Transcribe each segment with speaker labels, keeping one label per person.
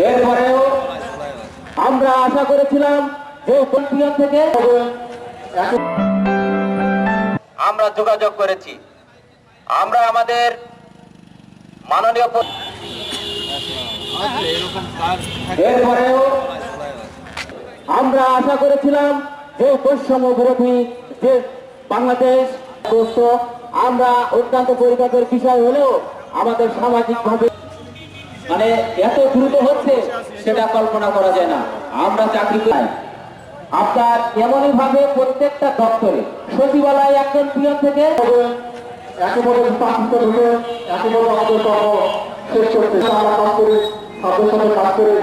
Speaker 1: এরপরেও আমরা আশা করেছিলাম যে পন্থিয়ন থেকে আমরা যোগাযোগ করেছি। আমরা আমাদের মাননীয় এরপরেও আমরা আশা করেছিলাম যে বৈষম্য বিরোধী যে বাংলাদেশ আমরা অত্যন্ত পরিতাপের বিষয় হলেও আমাদের সামাজিক ভাবে মানে এত দ্রুত হচ্ছে সেটা কল্পনা করা যায় না। আমরা চাকরি পাই আপনার এমনই ভাবে প্রত্যেকটা দপ্তরে সচিবালয় একজন পিয়ন থেকে
Speaker 2: একেবারে স্থাপিত হলে একেবারে আমাদের কর্ম শেষ করতে আমরা কাজ করে সাথে সাথে কাজ করে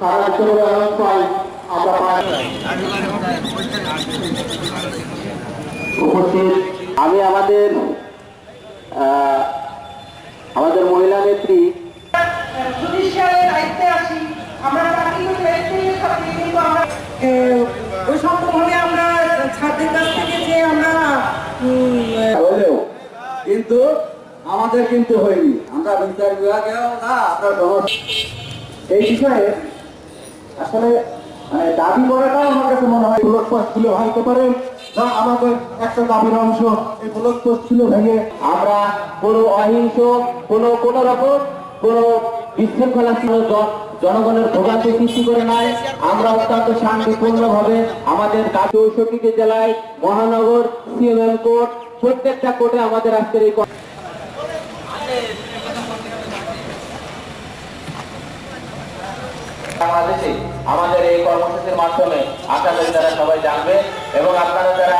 Speaker 2: সারা আনন্দ পাই আমরা পাই
Speaker 1: উপস্থিত। আমি আমাদের আহ, আমাদের মহিলা নেত্রী
Speaker 3: জুডিশিয়ালের দায়িত্বে আছি আমরা চাকরি করি ব্যক্তিদের সাথে কিন্তু আমরা আমরা
Speaker 2: কিন্তু আমাদের কিন্তু হয়নি। আমরা বিচার এই বিষয়ে আসলে দাবি আমার কাছে মনে হয় ব্লক পোস্ট হয়তো পারে আমাদের একটা দাবির অংশ এই ব্লক পোস্ট ভেঙে
Speaker 1: আমরা কোনো অহিংস, কোনো কোন রকম কোনো বিশৃঙ্খলা জনগণের ভোগান্তি সৃষ্টি করে নাই। আমরা অত্যন্ত শান্তিপূর্ণ ভাবে আমাদের চৌষট্টিটি জেলায় মহানগর সিএমএম কোর্ট, প্রত্যেকটা কোর্টে আমাদের আজকের এই আমাদের এই কর্মসূচির মাধ্যমে আশা করি সবাই জানবে এবং আপনারা যারা